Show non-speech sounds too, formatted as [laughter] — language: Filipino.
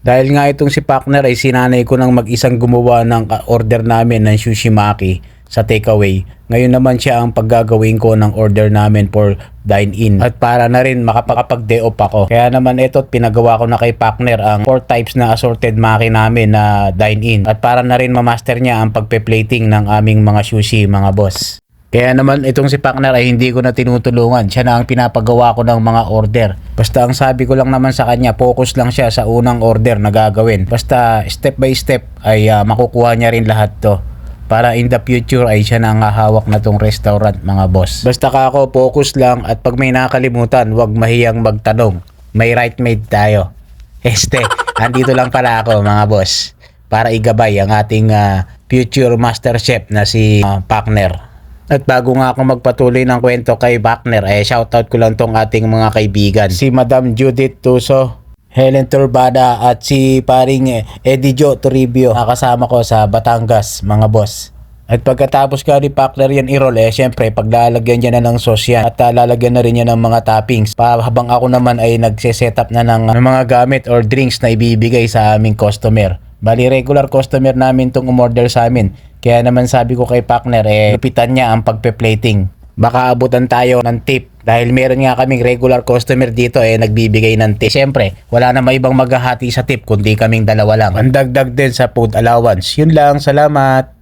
Dahil nga itong si partner ay sinanay ko nang mag-isang gumawa ng order namin ng sushimaki sa takeaway. Ngayon naman siya ang paggagawin ko ng order namin for dine-in. At para na rin makapag-day off ako. Kaya naman ito pinagawa ko na kay partner ang 4 types na assorted maki namin na dine-in. At para na rin mamaster niya ang pagpe-plating ng aming mga sushi mga boss. Kaya naman itong si partner ay hindi ko na tinutulungan. Siya na ang pinapagawa ko ng mga order. Basta ang sabi ko lang naman sa kanya, focus lang siya sa unang order na gagawin. Basta step by step ay ah, makukuha niya rin lahat to. Para in the future ay siya na ang hahawak na tong restaurant mga boss. Basta ka ako, focus lang at pag may nakalimutan, huwag mahiyang magtanong. May right made tayo. [laughs] Este, andito lang pala ako mga boss para igabay ang ating ah, future master chef na si ah, partner. At bago nga ako magpatuloy ng kwento kay Bakner, eh shoutout ko lang tong ating mga kaibigan. Si Madam Judith Tuso, Helen Turbada at si paring eh, Eddie Joe Toribio. Nakasama ko sa Batangas, mga boss. At pagkatapos ka ni Pakler yan i-roll eh, syempre paglalagyan niya na ng sauce yan at ah, lalagyan na rin niya ng mga toppings. Pa, habang ako naman ay nagse-setup na ng, ng mga gamit or drinks na ibibigay sa aming customer. Bali regular customer namin tong umorder sa amin. Kaya naman sabi ko kay partner eh lupitan niya ang pagpe-plating. Baka abutan tayo ng tip dahil meron nga kaming regular customer dito eh nagbibigay ng tip. Siyempre, wala na may ibang maghahati sa tip kundi kaming dalawa lang. Ang dagdag din sa food allowance. Yun lang, salamat.